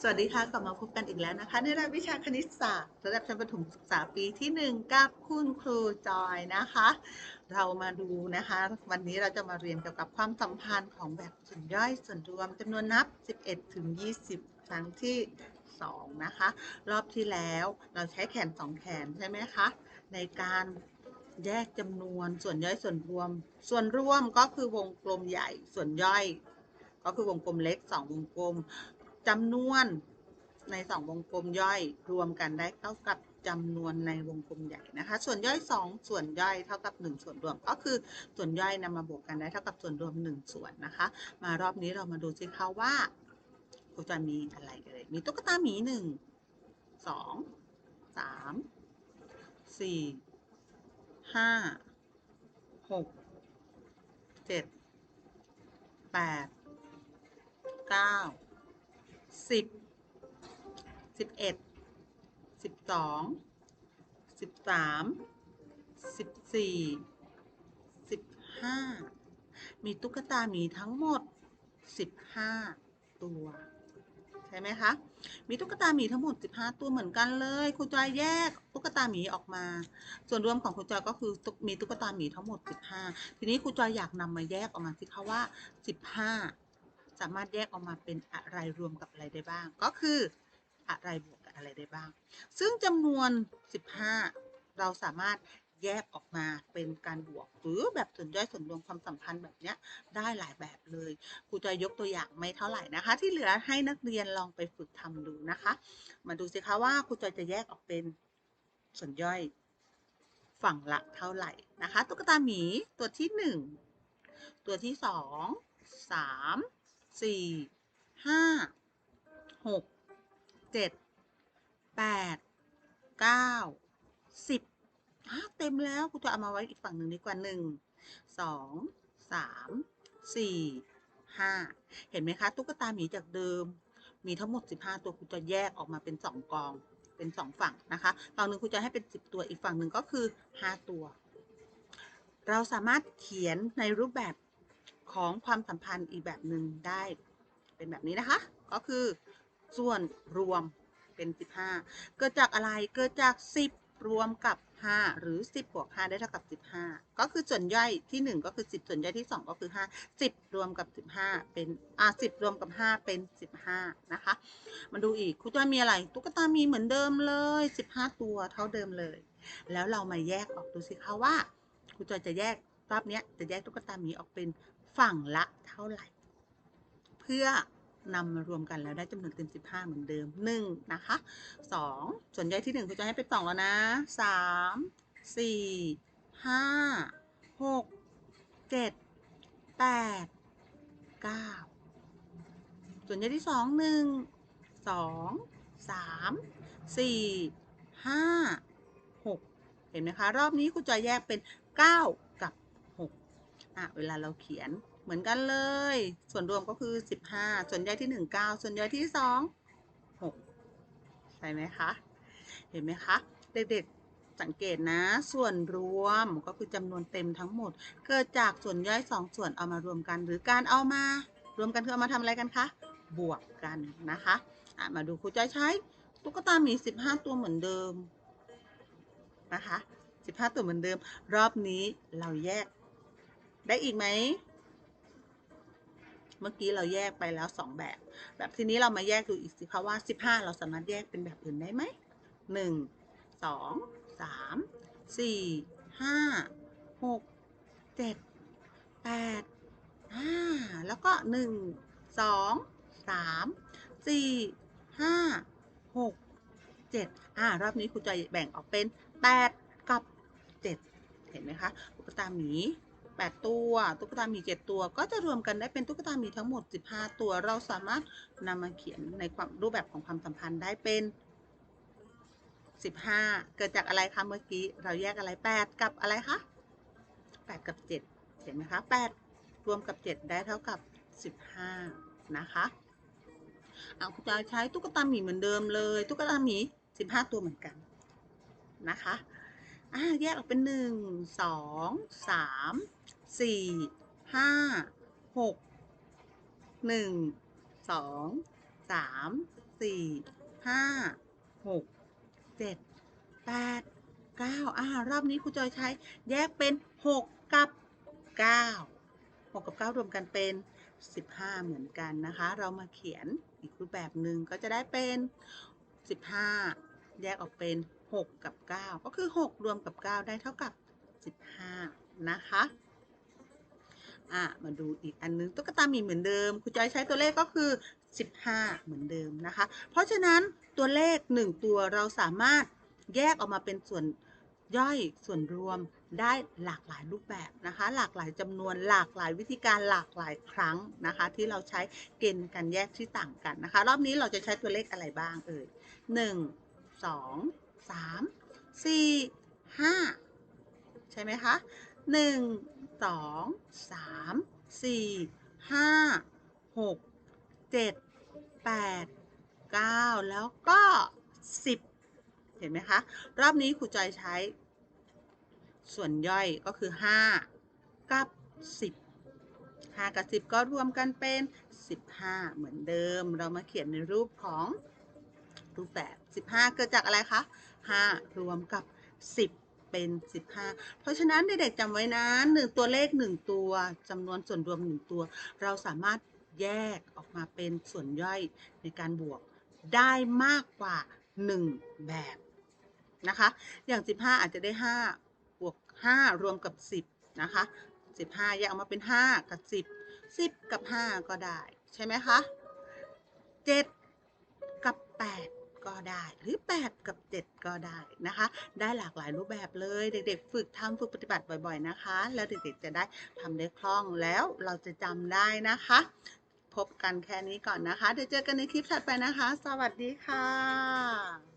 สวัสดีค่ะ กลับมาพบกันอีกแล้วนะคะ ในรายวิชาคณิตศาสตร์ระดับชั้นประถมศึกษาปีที่ 1 กับคุณครูจอยนะคะ เรามาดูนะคะ วันนี้เราจะมาเรียนเกี่ยวกับความสัมพันธ์ของแบบส่วนย่อยส่วนรวมจำนวนนับ 11 ถึง 20 ครั้งที่ 2 นะคะ รอบที่แล้วเราใช้แขน 2 แขนใช่ไหมคะ ในการแยกจำนวนส่วนย่อยส่วนรวม ส่วนรวมก็คือวงกลมใหญ่ส่วนย่อยก็คือวงกลมเล็ก 2 วงกลม จำนวนใน2วงกลมย่อยรวมกันได้เท่ากับจำนวนในวงกลมใหญ่นะคะ ส่วนย่อย 2 ส่วนย่อยเท่ากับ 1 ส่วนรวม ก็คือส่วนย่อยนำมาบวกกันได้เท่ากับส่วนรวม 1 ส่วนนะคะ มารอบนี้เรามาดูสิคะว่าครูจะมีอะไรเอ่ยมีตุ๊กตาหมีหนึ่งสองสาม สิบสิบเอ็ดสิบสองสิบสามสิบสี่สิบห้ามีตุ๊กตาหมีทั้งหมดสิบห้าตัว ใช่ไหมคะ มีตุ๊กตาหมีทั้งหมด15ตัวเหมือนกันเลย ครูจอยแยกตุ๊กตาหมีออกมา ส่วนรวมของครูจอยก็คือมีตุ๊กตาหมีทั้งหมด15ทีนี้ครูจอยอยากนำมาแยกออกมาสิคะว่า15 สามารถแยกออกมาเป็นอะไรรวมกับอะไรได้บ้าง ก็คืออะไรบวกกับอะไรได้บ้าง ซึ่งจำนวน 15 เราสามารถแยกออกมาเป็นการบวก หรือแบบส่วนย่อยส่วนรวมความสัมพันธ์แบบเนี้ยได้หลายแบบเลยครูจอยกตัวอย่างไม่เท่าไหร่นะคะ ที่เหลือให้นักเรียนลองไปฝึกทำดูนะคะ มาดูสิคะว่าครูจอยจะแยกออกเป็นส่วนย่อยฝั่งละเท่าไหร่นะคะ ตุ๊กตาหมีตัวที่หนึ่งตัวที่สอง สี่ห้าหกเจ็ดแปดเก้าสิบอะเต็มแล้วครูจะเอามาไว้อีกฝั่งหนึ่งดีกว่าหนึ่งสองสามสี่ห้าเห็นไหมคะ ตุ๊กตาหมีจากเดิม มีทั้งหมด15ตัวครูจะแยกออกมาเป็น2กองเป็น2ฝั่งนะคะฝั่งหนึ่งครูจะให้เป็น10ตัวอีกฝั่งหนึ่งก็คือ5ตัว เราสามารถเขียนในรูปแบบ ของความสัมพันธ์อีกแบบหนึ่งได้ เป็นแบบนี้นะคะ ก็คือ ส่วนรวมเป็น 15 เกิดจากอะไรเกิดจาก 10 รวมกับ 5 หรือ 10บวก5ได้เท่ากับ 15 ก็คือส่วนย่อยที่ 1 ก็คือ 10 ส่วนย่อยที่ 2 ก็คือ 5 10 รวมกับ 15 เป็นอ่า10 รวมกับ 5 เป็น 15 นะคะ มาดูอีกครูจอยมีอะไร ตุ๊กตามีเหมือนเดิมเลย 15 ตัวเท่าเดิมเลย แล้วเรามาแยกออกดูสิคะว่าครูจอยจะแยกรอบนี้จะแยกตุ๊กตาหมีออกเป็น ฝั่งละเท่าไหร่ เพื่อนำมารวมกันแล้วได้จำนวนเต็ม 15 เหมือนเดิม 1 นะคะ 2 ส่วนย่อยที่ 1ครูจะให้เป็น 2 แล้วนะ 3 4 5 6 7 8 9 ส่วนย่อยที่ 2 1 2 3 4 5 6 เห็นไหมคะ รอบนี้ครูจะแยกเป็น9กับ6 อะเวลาเราเขียนเหมือนกันเลย ส่วนรวมก็คือ 15 ส่วนย่อยที่ 1 9 ส่วนย่อยที่ 2 6 ใช่ไหมคะ เห็นไหมคะ เด็กๆ สังเกตนะ ส่วนรวมก็คือจำนวนเต็มทั้งหมด เกิดจากส่วนย่อย 2 ส่วนเอามารวมกัน หรือการเอามา รวมกันคือเอามาทำอะไรกันคะ บวกกันนะคะะมาดูครูจอยใช้ตุ๊กตาหมี 15 ตัวเหมือนเดิมนะคะ 15 ตัวเหมือนเดิม รอบนี้เราแยก ได้อีกไหม เมื่อกี้เราแยกไปแล้ว2แบบ แบบทีนี้เรามาแยกดูอีกสิคะว่า15เราสามารถแยกเป็นแบบอื่นได้ไหม1 2 3 4 5 6 7 8 5แล้วก็1 2 3 4 5 6 7อ่ารอบนี้ครูจะแบ่งออกเป็น8กับ7เห็นไหมคะตุ๊กตาหมี 8 ตัว ตุ๊กตาหมี7ตัว ก็จะรวมกันได้เป็นตุ๊กตาหมีทั้งหมด 15 ตัว เราสามารถนำมาเขียนในความรูปแบบของความสัมพันธ์ได้เป็น 15 เกิดจากอะไรคะเมื่อกี้ เราแยกอะไร 8 กับอะไรคะ 8 กับ 7 เห็นไหมคะ 8 รวมกับ 7 ได้เท่ากับ 15 นะคะเอาคุณจะใช้ตุ๊กตาหมีเหมือนเดิมเลย ตุ๊กตาหมี 15 ตัวเหมือนกันนะคะ อ่าแยกออกเป็น1 2 3 4 5 6 1 2 3สี่ห้าหกเจ็ดแปดเก้าอ่ารอบนี้ครูจอยใช้แยกเป็นหกกับเก้าหกกับเก้ารวมกันเป็นสิบห้าเหมือนกันนะคะ เรามาเขียนอีกรูปแบบหนึ่งก็จะได้เป็นสิบห้าแยกออกเป็น หกกับเก้าก็คือหกรวมกับเก้าได้เท่ากับสิบห้านะคะอะมาดูอีกอันนึงตุ๊กตาหมีเหมือนเดิมครูจอยใช้ตัวเลขก็คือ 15 เหมือนเดิมนะคะ เพราะฉะนั้นตัวเลข 1 ตัวเราสามารถแยกออกมาเป็นส่วนย่อยส่วนรวมได้หลากหลายรูปแบบนะคะ หลากหลายจำนวนหลากหลายวิธีการหลากหลายครั้งนะคะ ที่เราใช้เกณฑ์การแยกที่ต่างกันนะคะ รอบนี้เราจะใช้ตัวเลขอะไรบ้างเอ่ย 1 2 3 4 5ใช่ไหมคะหนึ่งสองสามสี่ห้าหกเจ็ดแปดเก้าแล้วก็สิบเห็นไหมคะ รอบนี้ครูจอยใช้ ส่วนย่อยก็คือห้ากับสิบห้ากับสิบก็รวมกันเป็นสิบห้าเหมือนเดิม เรามาเขียนในรูปของ รูปแบบสิบห้าเกิดจากอะไรคะห้ารวมกับสิบเป็น 15 เพราะฉะนั้นเด็กๆจำไว้นะหนึ่งตัวเลข 1 ตัวจำนวนส่วนรวม 1 ตัว เราสามารถแยกออกมาเป็นส่วนย่อยในการบวกได้มากกว่า 1 แบบนะคะ อย่าง 15 อาจจะได้ 5 บวก 5 รวมกับ 10 นะคะ 15 แยกออกมาเป็น 5 กับ 10 10 กับ 5 ก็ได้ ใช่ไหมคะ 7 กับ 8 ก็ได้ หรือ 8 กับ 7 ก็ได้นะคะ ได้หลากหลายรูปแบบเลย เด็กๆ ฝึกทำฝึกปฏิบัติบ่อยๆนะคะ แล้วเด็กๆจะได้ทำได้คล่องแล้วเราจะจำได้นะคะ พบกันแค่นี้ก่อนนะคะ เดี๋ยวเจอกันในคลิปถัดไปนะคะ สวัสดีค่ะ